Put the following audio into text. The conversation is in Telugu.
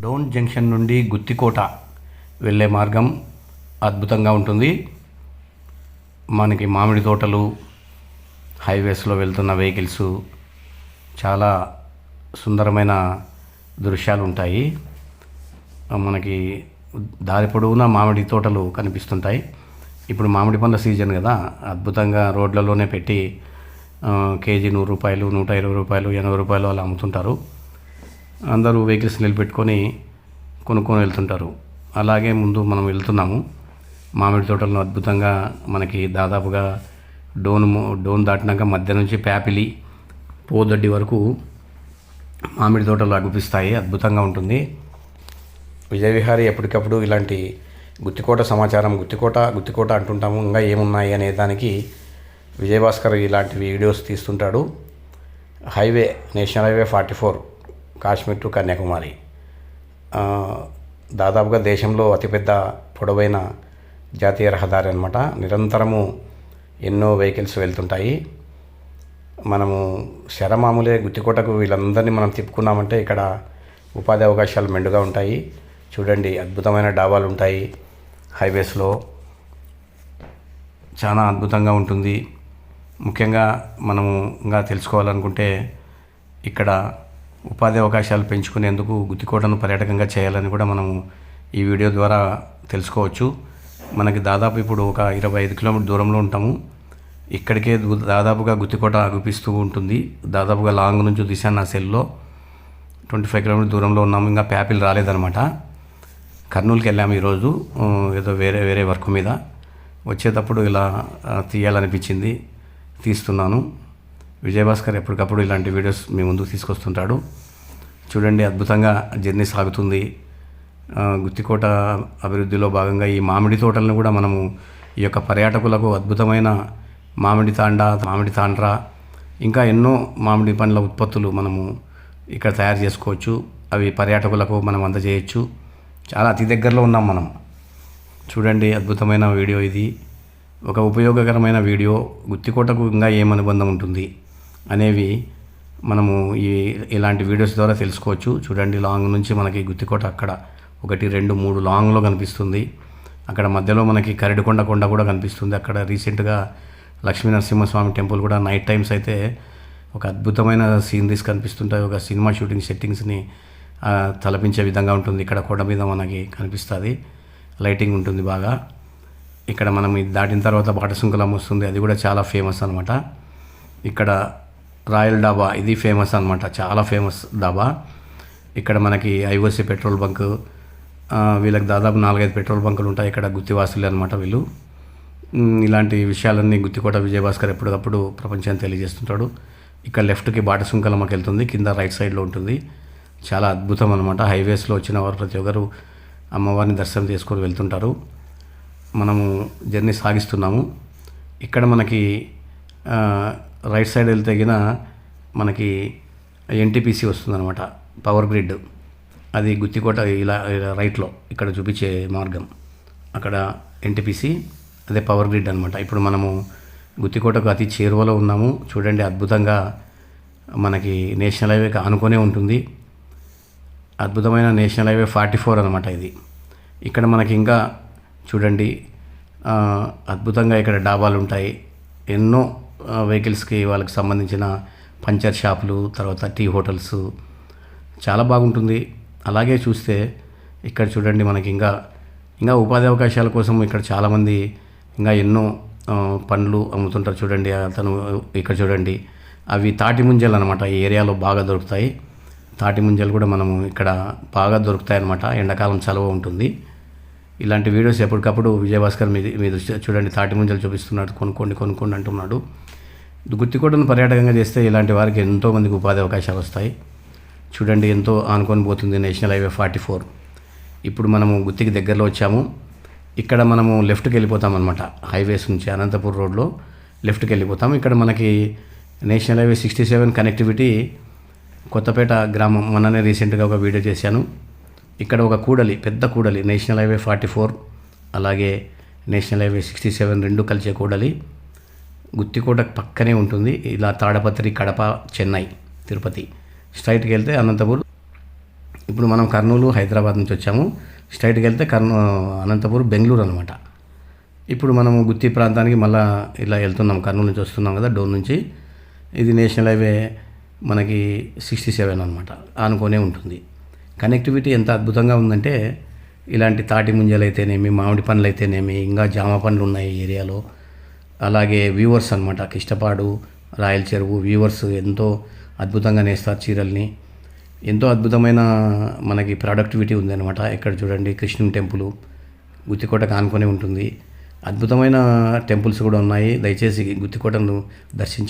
డోన్ జంక్షన్ నుండి గుత్తికోట వెళ్ళే మార్గం అద్భుతంగా ఉంటుంది. మనకి మామిడి తోటలు హైవేస్లో వెళ్తున్న వెహికల్స్ చాలా సుందరమైన దృశ్యాలు ఉంటాయి. మనకి దారి పొడవునా మామిడి తోటలు కనిపిస్తుంటాయి. ఇప్పుడు మామిడి పండ్ల సీజన్ కదా. అద్భుతంగా రోడ్లలోనే పెట్టి కేజీ నూరు రూపాయలు నూట ఇరవై రూపాయలు ఎనభై రూపాయలు అలా అమ్ముతుంటారు. అందరూ వెహికల్స్ నిలబెట్టుకొని కొనుక్కొని వెళ్తుంటారు. అలాగే ముందు మనం వెళ్తున్నాము. మామిడి తోటలను అద్భుతంగా మనకి దాదాపుగా డోన్ డోన్ దాటినాక మధ్య నుంచి ప్యాపిలి పోదొడ్డి వరకు మామిడి తోటలు అగుపిస్తాయి. అద్భుతంగా ఉంటుంది. విజయవిహారి ఎప్పటికప్పుడు ఇలాంటి గుత్తికోట సమాచారం గుత్తికోట గుత్తికోట అంటుంటాము. ఇంకా ఏమున్నాయి అనే దానికి విజయభాస్కర్ ఇలాంటి videos తీస్తుంటాడు. Highway national highway forty four. Kashmir to Kanyakumari. దాదాపుగా దేశంలో అతిపెద్ద పొడవైన జాతీయ రహదారి అనమాట నిరంతరము ఎన్నో వెహికల్స్ వెళ్తుంటాయి. మనము శరమామూలే గుత్తికోటకు వీళ్ళందరినీ మనం తిప్పుకున్నామంటే ఇక్కడ ఉపాధి అవకాశాలు మెండుగా ఉంటాయి. చూడండి అద్భుతమైన డాబాలు ఉంటాయి హైవేస్లో. చాలా అద్భుతంగా ఉంటుంది. ముఖ్యంగా మనము ఇంకా తెలుసుకోవాలనుకుంటే ఇక్కడ ఉపాధి అవకాశాలు పెంచుకునేందుకు గుత్తికోటను పర్యాటకంగా చేయాలని కూడా మనము ఈ వీడియో ద్వారా తెలుసుకోవచ్చు. మనకి దాదాపు ఇప్పుడు ఒక ఇరవై ఐదు కిలోమీటర్ దూరంలో ఉంటాము. ఇక్కడికే దాదాపుగా గుత్తికోట అగుపిస్తూ ఉంటుంది. దాదాపుగా లాంగ్ నుంచి తీసాను నా సెల్లో ట్వంటీ ఫైవ్ కిలోమీటర్ దూరంలో ఉన్నాము. ఇంకా ప్యాపిల్ రాలేదనమాట కర్నూలుకి వెళ్ళాము ఈరోజు. ఏదో వేరే వేరే వర్క్ మీద. వచ్చేటప్పుడు ఇలా తీయాలనిపించింది. తీస్తున్నాను. విజయభాస్కర్ ఎప్పటికప్పుడు ఇలాంటి వీడియోస్ మీ ముందుకు తీసుకొస్తుంటాడు. చూడండి అద్భుతంగా జర్నీ సాగుతుంది. గుత్తికోట అభివృద్ధిలో భాగంగా ఈ మామిడి తోటలను కూడా మనము ఈ యొక్క పర్యాటకులకు అద్భుతమైన మామిడి తాండ మామిడి తాండ్ర ఇంకా ఎన్నో మామిడి పండ్ల ఉత్పత్తులు మనము ఇక్కడ తయారు చేసుకోవచ్చు. అవి పర్యాటకులకు మనం అందజేయచ్చు. చాలా అతి దగ్గరలో ఉన్నాం మనం. చూడండి అద్భుతమైన వీడియో ఇది. ఒక ఉపయోగకరమైన వీడియో. గుత్తికోటకు ఇంకా ఏం అనుబంధం ఉంటుంది? అనేవి మనము ఈ ఇలాంటి వీడియోస్ ద్వారా తెలుసుకోవచ్చు. చూడండి లాంగ్ నుంచి మనకి గుత్తికోట అక్కడ ఒకటి రెండు మూడు లాంగ్లో కనిపిస్తుంది. అక్కడ మధ్యలో మనకి కరడికొండ కొండ కూడా కనిపిస్తుంది. అక్కడ రీసెంట్గా లక్ష్మీ నరసింహస్వామి టెంపుల్ కూడా నైట్ టైమ్స్ అయితే ఒక అద్భుతమైన సీనరీస్ కనిపిస్తుంటాయి. ఒక సినిమా షూటింగ్ సెట్టింగ్స్ని తలపించే విధంగా ఉంటుంది. ఇక్కడ కొండ మీద మనకి కనిపిస్తుంది. లైటింగ్ ఉంటుంది బాగా. ఇక్కడ మనం ఇది దాటిన తర్వాత బాటసుంకులం వస్తుంది. అది కూడా చాలా ఫేమస్ అనమాట ఇక్కడ రాయల్ డాబా ఇది ఫేమస్ అనమాట చాలా ఫేమస్ డాబా. ఇక్కడ మనకి ఐఓసి పెట్రోల్ బంక్ వీళ్ళకి దాదాపు నాలుగైదు పెట్రోల్ బంకులు ఉంటాయి ఇక్కడ గుత్తివాసులు అనమాట వీళ్ళు. ఇలాంటి విషయాలన్నీ గుత్తికోట విజయభాస్కర్ ఎప్పటికప్పుడు ప్రపంచాన్ని తెలియజేస్తుంటాడు. ఇక్కడ లెఫ్ట్కి బాటసుంకలమ్మకి వెళ్తుంది కింద రైట్ సైడ్లో ఉంటుంది. చాలా అద్భుతం అనమాట హైవేస్లో వచ్చిన వారు ప్రతి ఒక్కరు అమ్మవారిని దర్శనం చేసుకొని వెళ్తుంటారు. మనము జర్నీ సాగిస్తున్నాము. ఇక్కడ మనకి రైట్ సైడ్ వెళ్తే గిన మనకి ఎన్టీపీసీ వస్తుందన్నమాట పవర్ గ్రిడ్ అది గుత్తికోట ఇలా రైట్లో ఇక్కడ చూపించే మార్గం. అక్కడ ఎన్టీపీసీ అదే పవర్ గ్రిడ్ అనమాట ఇప్పుడు మనము గుత్తికోటకు అతి చేరువలో ఉన్నాము. చూడండి అద్భుతంగా మనకి నేషనల్ హైవే ఆనుకొనే ఉంటుంది. అద్భుతమైన నేషనల్ హైవే ఫార్టీ ఫోర్ అనమాట ఇది. ఇక్కడ మనకి ఇంకా చూడండి అద్భుతంగా ఇక్కడ డాబాలు ఉంటాయి ఎన్నో వెహికల్స్కి వాళ్ళకి సంబంధించిన పంచర్ షాపులు తర్వాత టీ హోటల్స్ చాలా బాగుంటుంది. అలాగే చూస్తే ఇక్కడ చూడండి మనకి ఇంకా ఇంకా ఉపాధి అవకాశాల కోసం ఇక్కడ చాలామంది ఇంకా ఎన్నో పండ్లు అమ్ముతుంటారు చూడండి. అతను ఇక్కడ చూడండి. అవి తాటి ముంజలు అనమాట ఈ ఏరియాలో బాగా దొరుకుతాయి. తాటి ముంజలు కూడా మనము ఇక్కడ బాగా దొరుకుతాయి అనమాట ఎండాకాలం చలవ ఉంటుంది. ఇలాంటి వీడియోస్ ఎప్పటికప్పుడు విజయభాస్కర్ మీ మీ దృష్టి చూడండి తాటి ముంజలు చూపిస్తున్నాడు. కొనుక్కోండి కొనుక్కోండి అంటున్నాడు. గుత్తికోటను పర్యాటకంగా చేస్తే ఇలాంటి వారికి ఎంతోమందికి ఉపాధి అవకాశాలు వస్తాయి. చూడండి ఎంతో ఆనుకొని పోతుంది నేషనల్ హైవే ఫార్టీ ఫోర్. ఇప్పుడు మనము గుత్తికి దగ్గరలో వచ్చాము. ఇక్కడ మనము లెఫ్ట్కి వెళ్ళిపోతాం అనమాట హైవేస్ నుంచి అనంతపూర్ రోడ్లో లెఫ్ట్కి వెళ్ళిపోతాం. ఇక్కడ మనకి national highway sixty seven connectivity Kothapeta గ్రామం. మొన్ననే రీసెంట్గా ఒక వీడియో చేశాను. ఇక్కడ ఒక కూడలి పెద్ద కూడలి నేషనల్ హైవే ఫార్టీ ఫోర్ అలాగే నేషనల్ హైవే సిక్స్టీ సెవెన్ రెండు కలిసే కూడలి. గుత్తికోట పక్కనే ఉంటుంది. ఇలా తాడపత్రి కడప చెన్నై తిరుపతి. స్ట్రైట్కి వెళ్తే అనంతపూర్. ఇప్పుడు మనం కర్నూలు హైదరాబాద్ నుంచి వచ్చాము. స్ట్రైట్కి వెళ్తే కర్నూ అనంతపూర్ బెంగళూరు అనమాట ఇప్పుడు మనము గుత్తి ప్రాంతానికి మళ్ళా ఇలా వెళ్తున్నాం. కర్నూలు నుంచి వస్తున్నాం కదా డోర్ నుంచి. ఇది నేషనల్ హైవే మనకి సిక్స్టీ సెవెన్ అనమాట ఆనుకొనే ఉంటుంది. కనెక్టివిటీ ఎంత అద్భుతంగా ఉందంటే ఇలాంటి తాటి ముంజలు అయితేనేమి మామిడి పండ్లు అయితేనేమి ఇంకా జామ పండ్లు ఉన్నాయి ఈ ఏరియాలో. అలాగే వ్యూవర్స్ అనమాట కిష్టపాడు రాయల చెరువు వ్యూవర్స్ ఎంతో అద్భుతంగా నేస్తారు చీరల్ని. ఎంతో అద్భుతమైన మనకి ప్రొడక్టివిటీ ఉందన్నమాట. ఇక్కడ చూడండి కృష్ణుని టెంపుల్ గుత్తికోటకు ఆనుకొని ఉంటుంది. అద్భుతమైన టెంపుల్స్ కూడా ఉన్నాయి. దయచేసి గుత్తికోటను దర్శించ